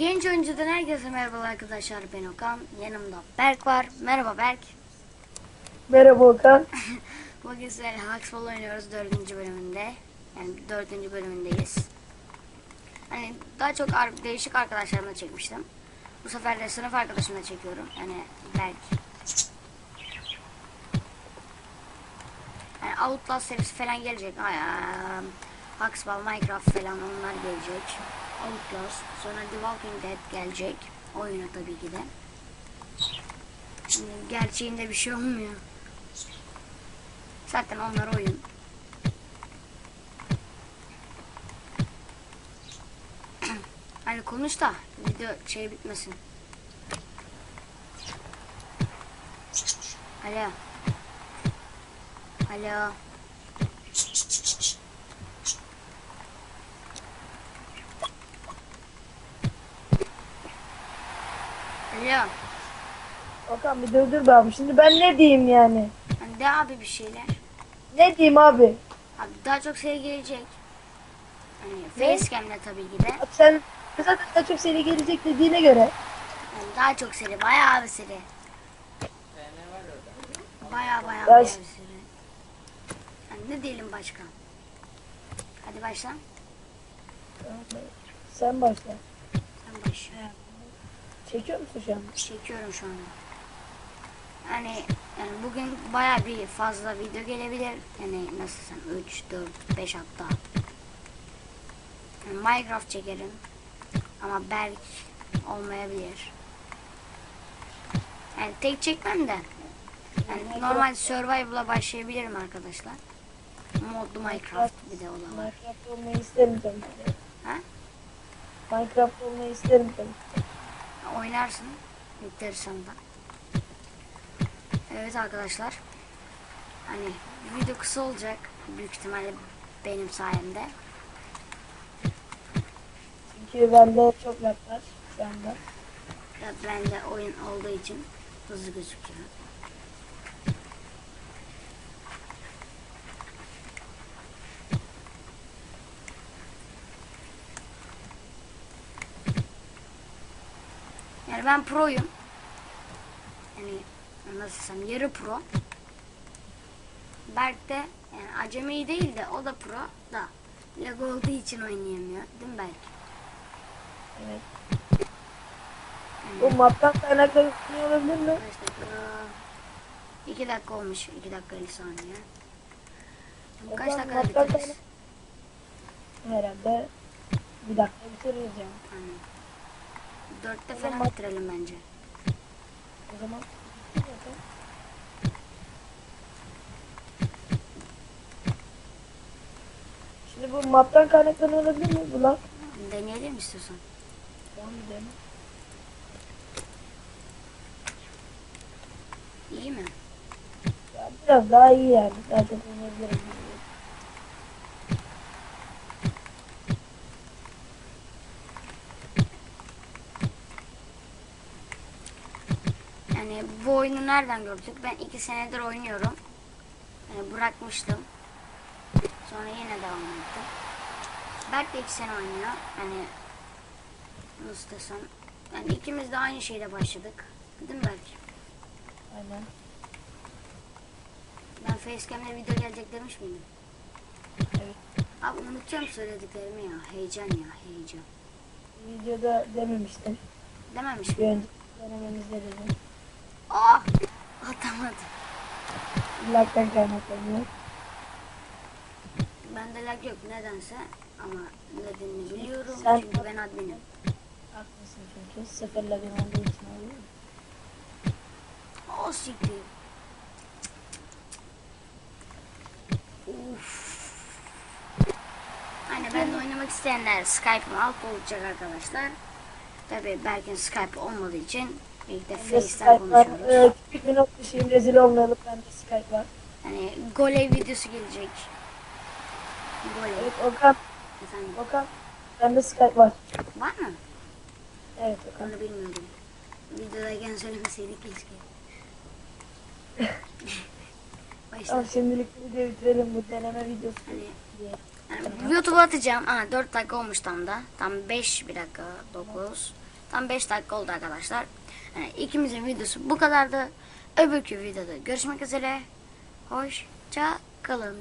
Oyuncudan herkese merhaba arkadaşlar ben Okan. Yanımda Berk var. Merhaba Berk. Merhaba Okan. Bugün sizlerle Hacksball oynuyoruz dördüncü bölümünde. Yani dördüncü bölümündeyiz. Hani daha çok ar- değişik arkadaşlarımla çekmiştim. Bu sefer de sınıf arkadaşımla çekiyorum. Yani Berk. Yani Outlast serisi falan gelecek. Hacksball, Minecraft falan onlar gelecek. Outlast. Sonra The Walking Dead gelecek. Oyuna tabii ki de. Şimdi gerçeğinde bir şey olmuyor. Zaten onlar oyun. Hadi konuş da video şey bitmesin. Alo. Alo. Alo. Okan bir durdur be abi. Şimdi ben ne diyeyim yani? Hani de abi bir şeyler. Ne diyeyim abi? Abi daha çok seri gelecek. Hani Ne? Facecam'le tabii ki de. Abi sen zaten daha çok seni gelecek dediğine göre. Yani daha çok seri, bayağı bir seri. Bayağı bayağı Ya bayağı bir seri. Yani ne diyelim başka? Hadi başla. Sen başla. Sen başla. Çekiyor musun şu an? Çekiyorum şu anda. Yani, yani bugün bayağı bir fazla video gelebilir. Yani nasıl sen 3, 4, 5 hatta. Yani Minecraft çekerim. Ama belki olmayabilir. Yani tek çekmem de. Yani normal survival'a başlayabilirim arkadaşlar. Modlu Minecraft bir de o da var. Minecraft olmayı isterim tabii. Ha? Minecraft olmayı isterim tabii. Oynarsın. Bitirirsen de. Evet arkadaşlar. Hani video kısa olacak. Büyük ihtimalle benim sayemde. Çünkü bende çok lag var şu anda. Ya ben de oyun olduğu için hızlı gözüküyor. Yani ben proyum. Yani nasıl desem yarı pro. Berk de yani acemi değil de o da pro da lag olduğu için oynayamıyor. Değil mi Berk? Evet. Bu maptan kaynaklı olabilir mi? Kaç dakika? 2 dakika olmuş. 2 dakika 50 saniye. Bu Kaç maptan bitiririz? Herhalde bir dakika bitiririz yani. Yani. Dörtte O falan bitirelim bence. O zaman Şimdi bu maptan kaynaklanıyor olabilir mi bu lag? Deneyelim istiyorsan. Onu dene. İyi mi? Ya biraz daha iyi yani. Daha çok Yani bu oyunu nereden gördük? Ben 2 senedir oynuyorum. Yani bırakmıştım. Sonra yine devam ettim. Berk de 2 sene oynuyor. Hani nasıl desem. Yani ikimiz de aynı şeyde başladık. Değil mi Berk? Aynen. Ben facecam'le video gelecek demiş miydim? Evet. Abi unutacağım söylediklerimi ya. Heyecan ya heyecan. Videoda dememiştim. Dememiş miydim? denememizde dedim. Ah! Atamadım. Lag'dan kaynaklanıyor. Bende lag yok nedense ama nedenini biliyorum Sen- çünkü ben adminim. Haklısın çünkü. Sıfır lag'ın olduğu için oluyor. O siktir. Uf. Hani ben de oynamak isteyenler Skype'ın alt olacak arkadaşlar. Tabi Berk'in Skype olmadığı için ilk de var. konuşuyoruz. Ee, küçük bir not düşeyim rezil olmayalım. Bende Skype var. Hani Golev videosu gelecek. Golev. Evet Okan. Efendim Okan. Bende Skype var. var mı? Evet Okan. Onu bilmiyordum. Videodayken söylemeseydik keşke. Başla. Tamam şimdilik videoyu bitirelim bu deneme videosu Hani diye. Yani YouTube'a atacağım. Aa 4 dakika olmuş tam da. Tam 5 bir dakika 9. Tam 5 dakika oldu arkadaşlar. Yani ikimizin videosu bu kadardı. Öbürkü videoda görüşmek üzere. Hoşça kalın.